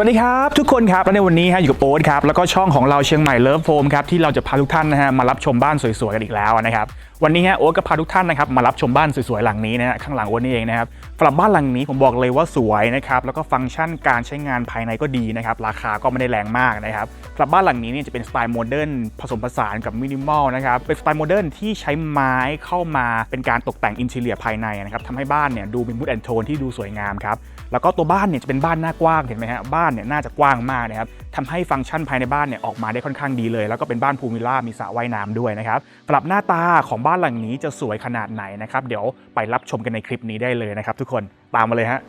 สวัสดีครับ ทุกคนครับ และในวันนี้ฮะอยู่กับโอ๊ตครับ แล้วก็ช่องของเราเชียงใหม่เลิฟโฟมครับ ที่เราจะพาทุกท่านนะฮะมารับชมบ้านสวยๆกันอีกแล้วนะครับ วันนี้ฮะโอ๊ตก็พาทุกท่านนะครับมารับชมบ้านสวยๆหลังนี้นะฮะข้างหลังโอ๊ตนี่เองนะครับสำหรับบ้านหลังนี้ผมบอกเลยว่าสวยนะครับแล้วก็ฟังก์ชันการใช้งานภายในก็ดีนะครับราคาก็ไม่ได้แรงมากนะครับสำหรับบ้านหลังนี้เนี่ยจะเป็นสไตล์โมเดิร์นผสมผสานกับมินิมอลนะครับเป็นสไตล์โมเดิร์นที่ใช้ไม้เข้ามาเป็นการตกแต่งอินเทเรียภายในนะครับทำให้บ้านเนี่ยดูมีมูดแอนโทนที่ดูสวยงามครับแล้วก็ตัวบ้านเนี่ยจะเป็นบ้านหน้ากว้างเห็นไหมฮะบ้านเนี่ยน่าจะกว้างมากนะครับทำให้ฟังก์ชันภายในบ้านเนี่ยออกมาได้ค่อนข้างดีเลย แล้วก็เป็นบ้านพูลวิลล่ามีสระว่ายน้ำด้วยนะครับสำหรับหน้าตาของบ้านหลังนี้จะสวยขนาดไหนนะครับ เดี๋ยวไปรับชมกันในคลิปนี้ได้เลยนะครับทุกคนตามมาเลยฮะ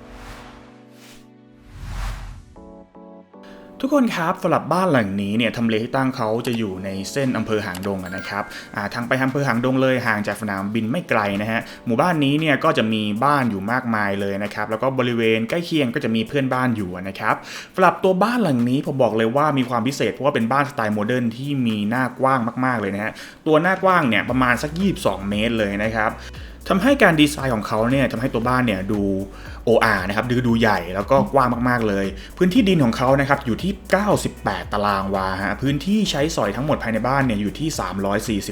ทุกคนครับสำหรับบ้านหลังนี้เนี่ยทำเลที่ตั้งเขาจะอยู่ในเส้นอำเภอหางดงนะครับทางไปอำเภอหางดงเลยห่างจากสนามบินไม่ไกลนะฮะหมู่บ้านนี้เนี่ยก็จะมีบ้านอยู่มากมายเลยนะครับแล้วก็บริเวณใกล้เคียงก็จะมีเพื่อนบ้านอยู่นะครับสำหรับตัวบ้านหลังนี้ผมบอกเลยว่ามีความพิเศษเพราะว่าเป็นบ้านสไตล์โมเดิร์นที่มีหน้ากว้างมาก ๆเลยนะฮะตัวหน้ากว้างเนี่ยประมาณสัก 22 เมตรเลยนะครับทำให้การดีไซน์ของเขาเนี่ยทำให้ตัวบ้านเนี่ยดู OR นะครับดูดูใหญ่แล้วก็กว้างมากๆเลย พื้นที่ดินของเขานะครับอยู่ที่ 98 ตารางวาฮะพื้นที่ใช้สอยทั้งหมดภายในบ้านเนี่ยอยู่ที่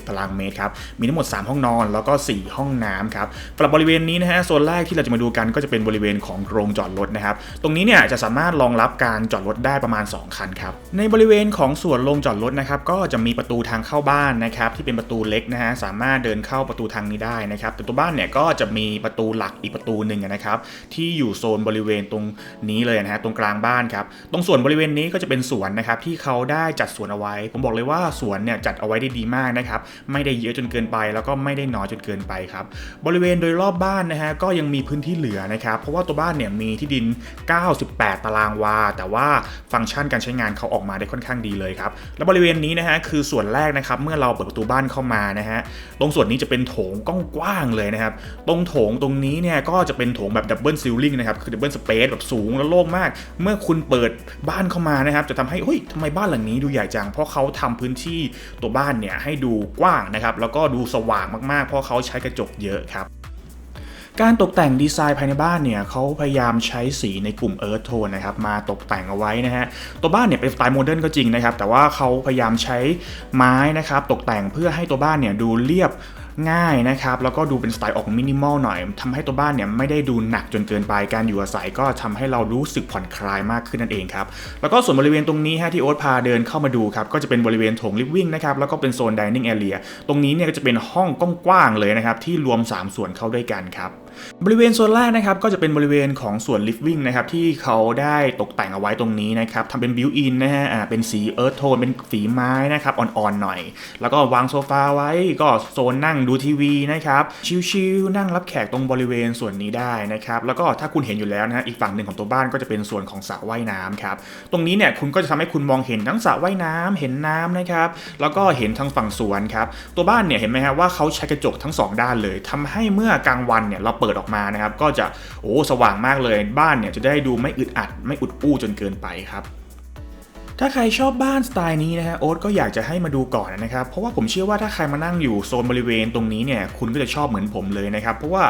340 ตารางเมตรครับมีทั้งหมด 3 ห้องนอนแล้วก็ 4 ห้องน้ำครับสำหรับบริเวณนี้นะฮะโซนแรกที่เราจะมาดูกันก็จะเป็นบริเวณของโรงจอดรถนะครับตรงนี้เนี่ยจะสามารถรองรับการจอดรถได้ประมาณ 2 คันครับในบริเวณของส่วนโรงจอดรถนะครับก็จะมีประตูทางเข้าบ้านนะครับที่เป็นประตูเล็กนะฮะสามารถเดินเข้าประตูทางนี้ได้นะครับแต่ตัวบ้านเนี่ยก็จะมีประตูหลักอีกประตูหนึ่งนะครับทอยู่โซนบริเวณตรงนี้เลยนะฮะตรงกลางบ้านครับตรงส่วนบริเวณนี้ก็จะเป็นสวนนะครับที่เขาได้จัดสวนเอาไว้ ผมบอกเลยว่าสวนเนี่ยจัดเอาไว้ได้ดีมากนะครับไม่ได้เยอะจนเกินไป แล้วก็ไม่ได้น้อยจนเกินไปครับบริเวณโดยรอบบ้านนะฮะก็ยังมีพื้นที่เหลือนะครับเพราะว่าตัวบ้านเนี่ยมีที่ดิน 98 ตารางวา แต่ว่าฟังก์ชันการใช้งานเขาออกมาได้ค่อนข้างดีเลยครับและบริเวณนี้นะฮะคือส่วนแรกนะครับเมื่อเราเปิดประตูบ้านเข้ามานะฮะตรงส่วนนี้จะเป็นโถงกว้างๆเลยนะครับตรงโถงตรงนี้เนี่ยก็จะเป็นโถงแบบดับเบิลซิลลิงนะครับคือดับเบิลสเปซแบบสูงและโล่งมาก เมื่อคุณเปิดบ้านเข้ามานะครับ จะทำให้เฮ้ยทำไมบ้านหลังนี้ดูใหญ่จัง เพราะเขาทำพื้นที่ตัวบ้านเนี่ยให้ดูกว้างนะครับ แล้วก็ดูสว่างมากๆ เพราะเขาใช้กระจกเยอะครับการตกแต่งดีไซน์ภายในบ้านเนี่ยเขาพยายามใช้สีในกลุ่มเอิร์ธโทนนะครับมาตกแต่งเอาไว้นะฮะตัวบ้านเนี่ยเป็นสไตล์โมเดิร์นก็จริงนะครับแต่ว่าเขาพยายามใช้ไม้นะครับตกแต่งเพื่อให้ตัวบ้านเนี่ยดูเรียบ ง่ายนะครับ แล้วก็ดูเป็นสไตล์ออกมินิมอลหน่อยทำให้ตัวบ้านเนี่ยไม่ได้ดูหนักจนเกินไปการอยู่อาศัยก็ทำให้เรารู้สึกผ่อนคลายมากขึ้นนั่นเองครับ แล้วก็ส่วนบริเวณตรงนี้ฮะที่โอ๊ตพาเดินเข้ามาดูครับ ก็จะเป็นบริเวณโถงลิฟวิ่งนะครับ แล้วก็เป็นโซนดิเนิ่งแอเรียตรงนี้เนี่ยก็จะเป็นห้องกว้างๆเลยนะครับที่รวม 3 ส่วนเข้าด้วยกันครับบริเวณโซนแรกนะครับก็จะเป็นบริเวณของส่วนลิฟวิ่งนะครับที่เขาได้ตกแต่งเอาไว้ตรงนี้นะครับทำเป็นบิวอินนะฮะอ่าเป็นสีเอิร์ธโทนเป็นสีไม้นะครับอ่อนๆหน่อย แล้วก็วางโซฟาไว้ก็โซนนั่งดูทีวีนะครับชิลๆนั่งรับแขกตรงบริเวณส่วนนี้ได้นะครับแล้วก็ถ้าคุณเห็นอยู่แล้วนะฮะอีกฝั่งหนึ่งของตัวบ้านก็จะเป็นส่วนของสระว่ายน้ำครับตรงนี้เนี่ยคุณก็จะทำให้คุณมองเห็นทั้งสระว่ายน้ำเห็นน้ำนะครับแล้วก็เห็นทั้งฝั่งสวนครับตัวบ้านเนี่ยเห็นไหมฮะว่าเขาใช้กระจกทั้งสองด้านเลยทำให้เมื่อกลางวันเนี่ยเราเปิดออกมานะครับ ก็จะโอ้สว่างมากเลยบ้านเนี่ยจะได้ดูไม่อึดอัด ไม่อุดอู้จนเกินไปครับถ้าใครชอบบ้านสไตล์นี้นะฮะโอ๊ตก็อยากจะให้มาดูก่อนนะครับ เพราะว่าผมเชื่อว่าถ้าใครมานั่งอยู่โซนบริเวณตรงนี้เนี่ยคุณก็จะชอบเหมือนผมเลยนะครับ เพราะว่า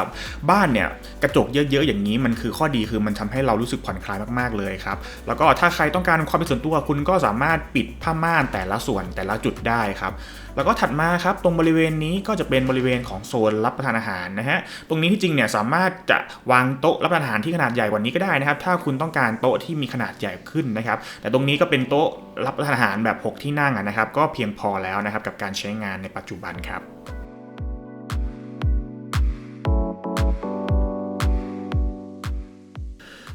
บ้านเนี่ยกระจกเยอะๆอย่างนี้มันคือข้อดีคือมันทำให้เรารู้สึกผ่อนคลายมากๆเลยครับ แล้วก็ถ้าใครต้องการความเป็นส่วนตัวคุณก็สามารถปิดผ้าม่านแต่ละส่วนแต่ละจุดได้ครับ แล้วก็ถัดมาครับตรงบริเวณนี้ก็จะเป็นบริเวณของโซนรับประทานอาหารนะฮะตรงนี้ที่จริงเนี่ยสามารถจะวางโต๊ะรับประทานอาหารที่ขนาดใหญ่กว่านี้ก็ได้นะครับ ถ้าคุณต้องการโต๊ะที่มีขนาดใหญ่ขึ้นนะครับ แต่ตรงนี้ก็เป็นโต๊ะรับประทานอาหารแบบ 6 ที่นั่งนะครับ ก็เพียงพอแล้วนะครับกับการใช้งานในปัจจุบันครับ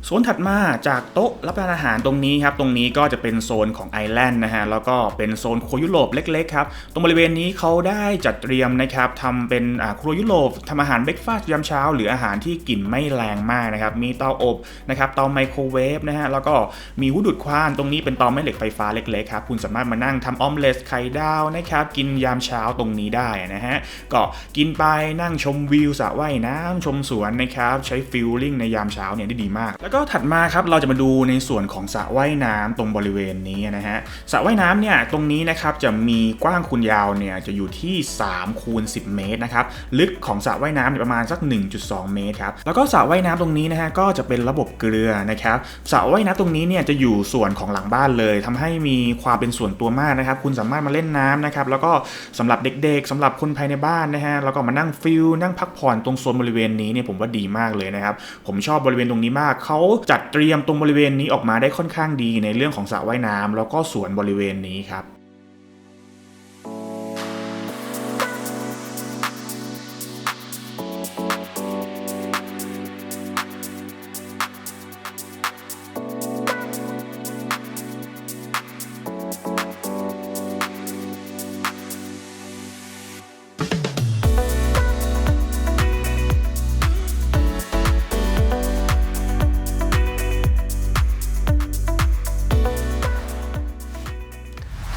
โซนถัดมาจากโต๊ะรับประทานอาหารตรงนี้ครับ ตรงนี้ก็จะเป็นโซนของไอแลนด์นะฮะ แล้วก็เป็นโซนครัวยุโรปเล็กๆครับ ตรงบริเวณนี้เขาได้จัดเตรียมนะครับทำเป็นครัวยุโรปทำอาหารเบรกฟาสต์ยามเช้า หรืออาหารที่กลิ่นไม่แรงมากนะครับ มีเตาอบนะครับ เตาไมโครเวฟนะฮะ แล้วก็มีหูดูดคว้าน ตรงนี้เป็นเตาแม่เหล็กไฟฟ้าเล็กๆครับ คุณสามารถมานั่งทำออมเล็ตไข่ดาวนะครับ กินยามเช้าตรงนี้ได้นะฮะ ก็กินไปนั่งชมวิวสระว่ายน้ำชมสวนนะครับ ใช้ฟิลลิ่งในยามเช้าเนี่ยได้ดีมาก แล้วก็ถัดมาครับเราจะมาดูในส่วนของสระว่ายน้ำตรงบริเวณนี้นะฮะสระว่ายน้ำเนี่ยตรงนี้นะครับจะมีกว้างคูณยาวเนี่ยจะอยู่ที่3คูณ10 เมตรนะครับลึกของสระว่ายน้ำประมาณสัก 1.2 เมตรครับแล้วก็สระว่ายน้ำตรงนี้นะฮะก็จะเป็นระบบเกลือนะครับสระว่ายน้ำตรงนี้เนี่ยจะอยู่ส่วนของหลังบ้านเลยทำให้มีความเป็นส่วนตัวมากนะครับ คุณสามารถมาเล่นน้ำนะครับแล้วก็สำหรับเด็กๆสำหรับคนภายในบ้านนะฮะแล้วก็มานั่งฟิลนั่งพักผ่อนตรงโซนบริเวณนี้เนี่ยผมว่าดีมากเลยนะครับผมชอบบริเวณตรงนี้มากเขาจัดเตรียมตรงบริเวณนี้ออกมาได้ค่อนข้างดีในเรื่องของสระว่ายน้ำแล้วก็สวนบริเวณนี้ครับ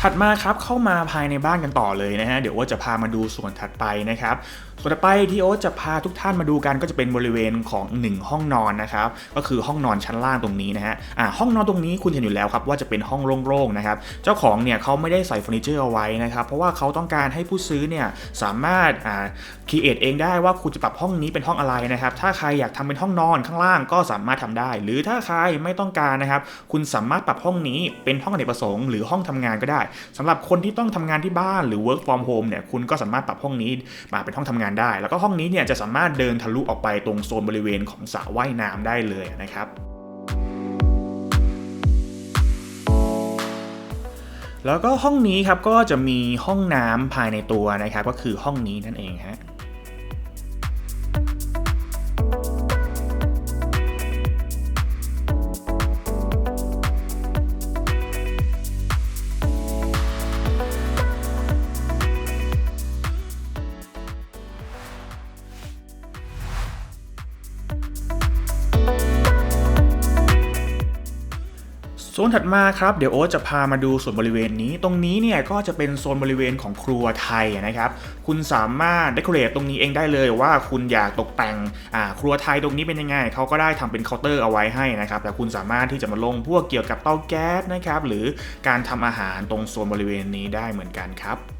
ถัดมาครับเข้ามาภายในบ้านกันต่อเลยนะฮะเดี๋ยวว่าจะพามาดูส่วนถัดไปนะครับ ส่วนถัดไปที่โอ๊ตจะพาทุกท่านมาดูกันก็จะเป็นบริเวณของ 1 ห้องนอนนะครับก็คือห้องนอนชั้นล่างตรงนี้นะฮะอ่าห้องนอนตรงนี้คุณเห็นอยู่แล้วครับว่าจะเป็นห้องโล่งๆนะครับเจ้าของเนี่ยเขาไม่ได้ใส่เฟอร์นิเจอร์เอาไว้นะครับเพราะว่าเขาต้องการให้ผู้ซื้อเนี่ยสามารถอ่าคีเอทเองได้ว่าคุณจะปรับห้องนี้เป็นห้องอะไรนะครับถ้าใครอยากทำเป็นห้องนอนข้างล่างก็สามารถทำได้ หรือถ้าใครไม่ต้องการนะครับคุณสามารถปรับห้องนี้เป็นห้องอเนกประสงค์หรือห้องทำงานก็ได้สำหรับคนที่ต้องทำงานที่บ้านหรือ work from home เนี่ยคุณก็สามารถปรับห้องนี้มาเป็นห้องทำงานได้ แล้วก็ห้องนี้เนี่ยจะสามารถเดินทะลุออกไปตรงโซนบริเวณของสระว่ายน้ำได้เลยนะครับแล้วก็ห้องนี้ครับก็จะมีห้องน้ำภายในตัวนะครับก็คือห้องนี้นั่นเองฮะ โซนถัดมาครับเดี๋ยวโอ๊ตจะพามาดูส่วนบริเวณนี้ ตรงนี้เนี่ยก็จะเป็นโซนบริเวณของครัวไทยนะครับ คุณสามารถเดคอเรทตรงนี้เองได้เลยว่าคุณอยากตกแต่งครัวไทยตรงนี้เป็นยังไงเขาก็ได้ทำเป็นเคาน์เตอร์เอาไว้ให้นะครับแต่คุณสามารถที่จะมาลงพวกเกี่ยวกับเตาแก๊สนะครับหรือการทำอาหารตรงโซนบริเวณนี้ได้เหมือนกันครับ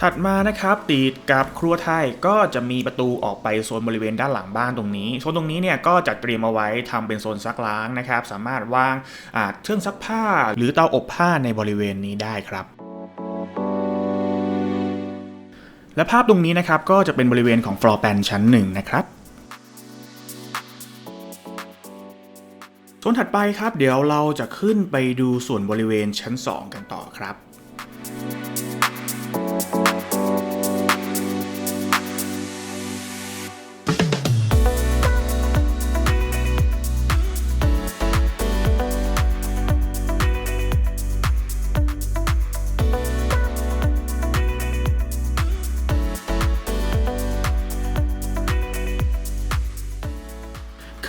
ถัดมานะครับติดกับครัวไทยก็จะมีประตูออกไปโซนบริเวณด้านหลังบ้านตรงนี้โซนตรงนี้เนี่ยก็จัดเตรียมเอาไว้ทำเป็นโซนซักล้างนะครับ สามารถวางเครื่องซักผ้า หรือเตาอบผ้าในบริเวณนี้ได้ครับและภาพตรงนี้นะครับก็จะเป็นบริเวณของฟลอร์แปนชั้นหนึ่งนะครับโซนถัดไปครับ เดี๋ยวเราจะขึ้นไปดูส่วนบริเวณชั้น 2 กันต่อครับ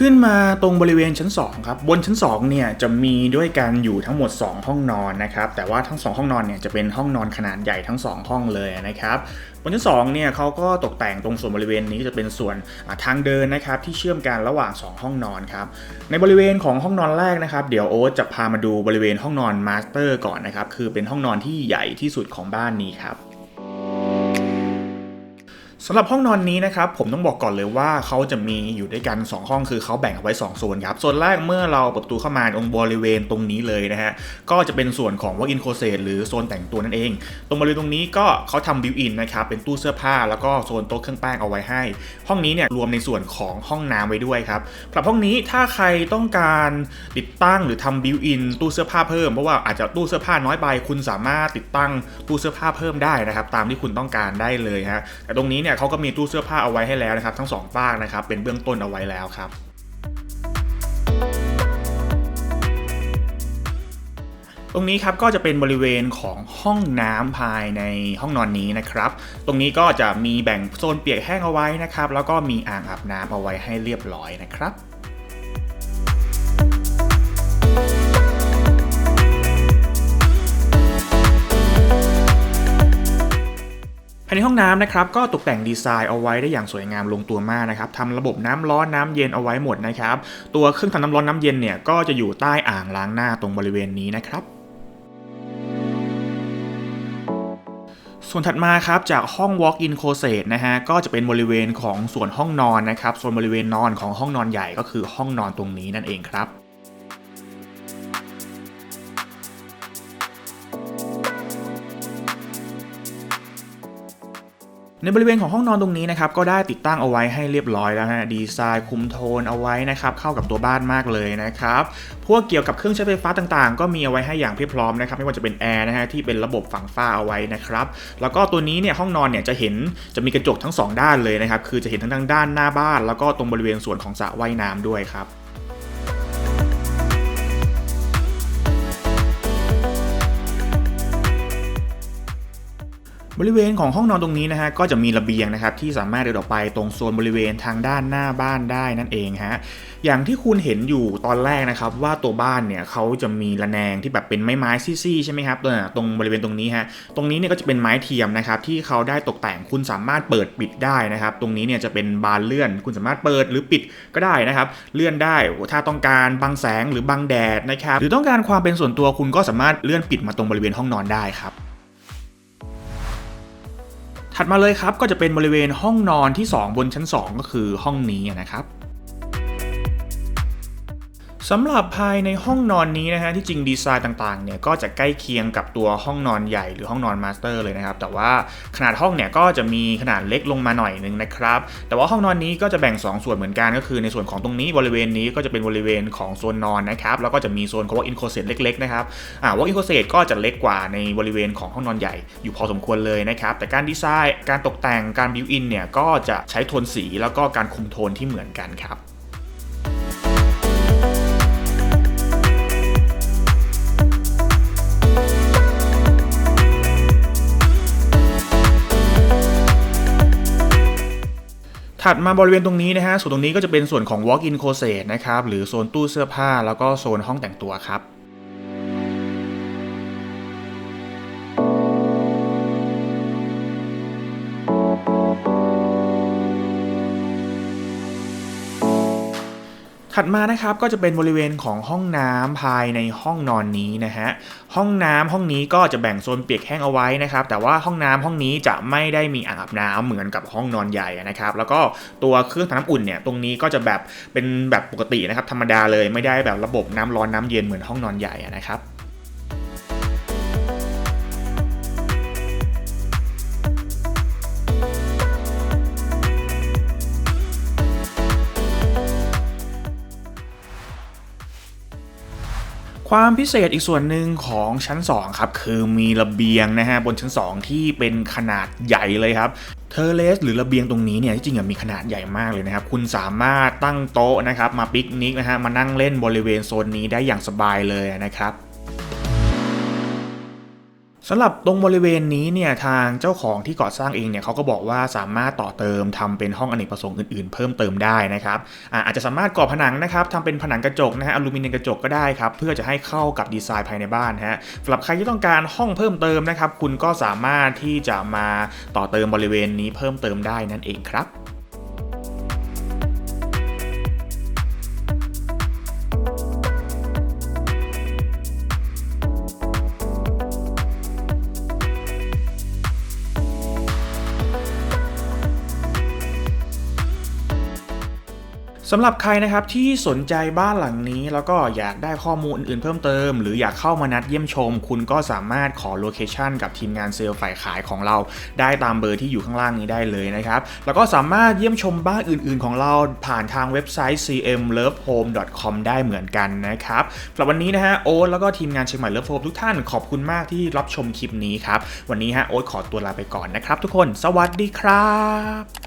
ขึ้นมาตรงบริเวณชั้น 2 ครับ บนชั้น 2 เนี่ยจะมีด้วยกันอยู่ทั้งหมด 2 ห้องนอนนะครับ แต่ว่าทั้ง 2 ห้องนอนเนี่ยจะเป็นห้องนอนขนาดใหญ่ทั้ง 2 ห้องเลยนะครับ บนชั้น2เนี่ยเขาก็ตกแต่งตรงส่วนบริเวณนี้จะเป็นส่วนทางเดินนะครับที่เชื่อมกันระหว่าง 2 ห้องนอนครับ ในบริเวณของห้องนอนแรกนะครับเดี๋ยวโอ๊ตจะพามาดูบริเวณห้องนอนมาสเตอร์ก่อนนะครับ คือเป็นห้องนอนที่ใหญ่ที่สุดของบ้านนี้ครับ สำหรับห้องนอนนี้นะครับผมต้องบอกก่อนเลยว่าเขาจะมีอยู่ด้วยกัน 2 ห้องคือเขาแบ่งเอาไว้2โซนครับโซนแรกเมื่อเราเปิดประตูเข้ามาตรงบริเวณตรงนี้เลยนะฮะก็จะเป็นส่วนของ walk-in closet หรือโซนแต่งตัวนั่นเอง ตรงบริเวณตรงนี้ก็เขาทำบิวอินนะครับเป็นตู้เสื้อผ้าแล้วก็โซนโต๊ะเครื่องแป้งเอาไว้ให้ ห้องนี้เนี่ยรวมในส่วนของห้องน้ำไว้ด้วยครับสำหรับห้องนี้ถ้าใครต้องการติดตั้งหรือทำบิวอินตู้เสื้อผ้าเพิ่มเพราะว่าอาจจะตู้เสื้อผ้าน้อยไปคุณสามารถติดตั้งตู้เสื้อผ้าเพิ่มได้นะครับตามที่คุณต้องการได้เลยฮะแต่ตรงนี้เนี่ยเขาก็มีตู้เสื้อผ้าเอาไว้ให้แล้วนะครับ ทั้งสองฝากนะครับเป็นเบื้องต้นเอาไว้แล้วครับตรงนี้ครับก็จะเป็นบริเวณของห้องน้ำภายในห้องนอนนี้นะครับ ตรงนี้ก็จะมีแบ่งโซนเปียกแห้งเอาไว้นะครับ แล้วก็มีอ่างอาบน้ำเอาไว้ให้เรียบร้อยนะครับายในห้องน้ำนะครับก็ตกแต่งดีไซน์เอาไว้ได้อย่างสวยงามลงตัวมากนะครับทำระบบน้ำร้อนน้ำเย็นเอาไว้หมดนะครับตัวเครื่องทำน้ำร้อนน้ำเย็นเนี่ยก็จะอยู่ใต้อ่างล้างหน้าตรงบริเวณนี้นะครับส่วนถัดมาครับจากห้อง walk-in closet นะฮะก็จะเป็นบริเวณของส่วนห้องนอนนะครับส่วนบริเวณนอนของห้องนอนใหญ่ก็คือห้องนอนตรงนี้นั่นเองครับ ในบริเวณของห้องนอนตรงนี้นะครับก็ได้ติดตั้งเอาไว้ให้เรียบร้อยแล้วฮะดีไซน์คุมโทนเอาไว้นะครับเข้ากับตัวบ้านมากเลยนะครับพวกเกี่ยวกับเครื่องใช้ไฟฟ้าต่างๆ ก็มีเอาไว้ให้อย่างเพียบพร้อมนะครับไม่ว่าจะเป็นแอร์นะฮะที่เป็นระบบฝังฝ้าเอาไว้นะครับแล้วก็ตัวนี้เนี่ยห้องนอนเนี่ยจะเห็นจะมีกระจกทั้งสองด้านเลยนะครับคือจะเห็นทั้งด้านหน้าบ้าน แล้วก็ตรงบริเวณส่วนของสระว่ายน้ำด้วยครับ บริเวณของห้องนอนตรงนี้นะฮะก็จะมีระเบียงนะครับที่สามารถเดินออกไปตรงโซนบริเวณทางด้านหน้าบ้านได้นั่นเองฮะอย่างที่คุณเห็นอยู่ตอนแรกนะครับว่าตัวบ้านเนี่ยเขาจะมีระแนงที่แบบเป็นไม้ไม้ซี่ๆใช่ไหมครับตรงบริเวณตรงนี้ฮะตรงนี้เนี่ยก็จะเป็นไม้เทียมนะครับที่เขาได้ตกแต่งคุณสามารถเปิดปิดได้นะครับตรงนี้เนี่ยจะเป็นบานเลื่อน คุณสามารถเปิดหรือปิดก็ได้นะครับเลื่อนได้ถ้าต้องการบังแสงหรือบังแดดนะครับหรือต้องการความเป็นส่วนตัวคุณก็สามารถเลื่อนปิดมาตรงบริเวณห้องนอนได้ครับ ถัดมาเลยครับก็จะเป็นบริเวณห้องนอนที่ 2 บนชั้น 2 ก็คือห้องนี้นะครับ สำหรับภายในห้องนอนนี้นะฮะที่จริงดีไซน์ต่างๆเนี่ยก็จะใกล้เคียงกับตัวห้องนอนใหญ่หรือห้องนอนมาสเตอร์เลยนะครับแต่ว่าขนาดห้องเนี่ยก็จะมีขนาดเล็กลงมาหน่อยนึงนะครับแต่ว่าห้องนอนนี้ก็จะแบ่ง 2 ส่วนเหมือนกันก็คือในส่วนของตรงนี้บริเวณนี้ก็จะเป็นบริเวณของโซนนอนนะครับแล้วก็จะมีโซนของ walk-in closet เล็กๆนะครับอ่า walk-in closet ก็จะเล็กกว่าในบริเวณของห้องนอนใหญ่อยู่พอสมควรเลยนะครับแต่การดีไซน์การตกแต่งการบิวอินเนี่ยก็จะใช้โทนสีแล้วก็การคุมโทนที่เหมือนกันครับ ถัดมาบริเวณตรงนี้นะฮะส่วนตรงนี้ก็จะเป็นส่วนของ walk-in closet นะครับหรือโซนตู้เสื้อผ้า แล้วก็โซนห้องแต่งตัวครับ ถัดมานะครับก็จะเป็นบริเวณของห้องน้ำภายในห้องนอนนี้นะฮะห้องน้ำห้องนี้ก็จะแบ่งโซนเปียกแห้งเอาไว้นะครับแต่ว่าห้องน้ำห้องนี้จะไม่ได้มีอ่างอาบน้ำเหมือนกับห้องนอนใหญ่นะครับแล้วก็ตัวเครื่องทำน้ำอุ่นเนี่ยตรงนี้ก็จะแบบเป็นแบบปกตินะครับธรรมดาเลยไม่ได้แบบระบบน้ำร้อนน้ำเย็นเหมือนห้องนอนใหญ่นะครับ ความพิเศษอีกส่วนหนึ่งของชั้น 2 ครับ คือมีระเบียงนะฮะบนชั้น 2 ที่เป็นขนาดใหญ่เลยครับเทเลสหรือระเบียงตรงนี้เนี่ยที่จริงมีขนาดใหญ่มากเลยนะครับ คุณสามารถตั้งโต๊ะนะครับมาปิกนิกนะฮะมานั่งเล่นบริเวณโซนนี้ได้อย่างสบายเลยนะครับ สำหรับตรงบริเวณนี้เนี่ยทางเจ้าของที่ก่อสร้างเองเนี่ยเขาก็บอกว่าสามารถต่อเติมทำเป็นห้องอเนกประสงค์อื่นๆ เพิ่มเติมได้นะครับอาอาจจะสามารถก่อผนังนะครับทำเป็นผนังกระจกนะฮะอลูมิเนียมกระจกก็ได้ครับเพื่อจะให้เข้ากับดีไซน์ภายในบ้านฮะสำหรับใครที่ต้องการห้องเพิ่มเติมนะครับคุณก็สามารถที่จะมาต่อเติมบริเวณนี้เพิ่มเติมได้นั่นเองครับ สำหรับใครนะครับที่สนใจบ้านหลังนี้ แล้วก็อยากได้ข้อมูลอื่นๆเพิ่มเติม หรืออยากเข้ามานัดเยี่ยมชม คุณก็สามารถขอโลเคชันกับทีมงานเซลล์ฝ่ายขายของเรา ได้ตามเบอร์ที่อยู่ข้างล่างนี้ได้เลยนะครับ แล้วก็สามารถเยี่ยมชมบ้านอื่นๆของเราผ่านทางเว็บไซต์ cmlovehome.com ได้เหมือนกันนะครับสำหรับวันนี้นะฮะโอ๊ตแล้วก็ทีมงานเชียงใหม่เลิฟโฮมทุกท่านขอบคุณมากที่รับชมคลิปนี้ครับวันนี้ฮะโอ๊ตขอตัวลาไปก่อนนะครับทุกคน สวัสดีครับ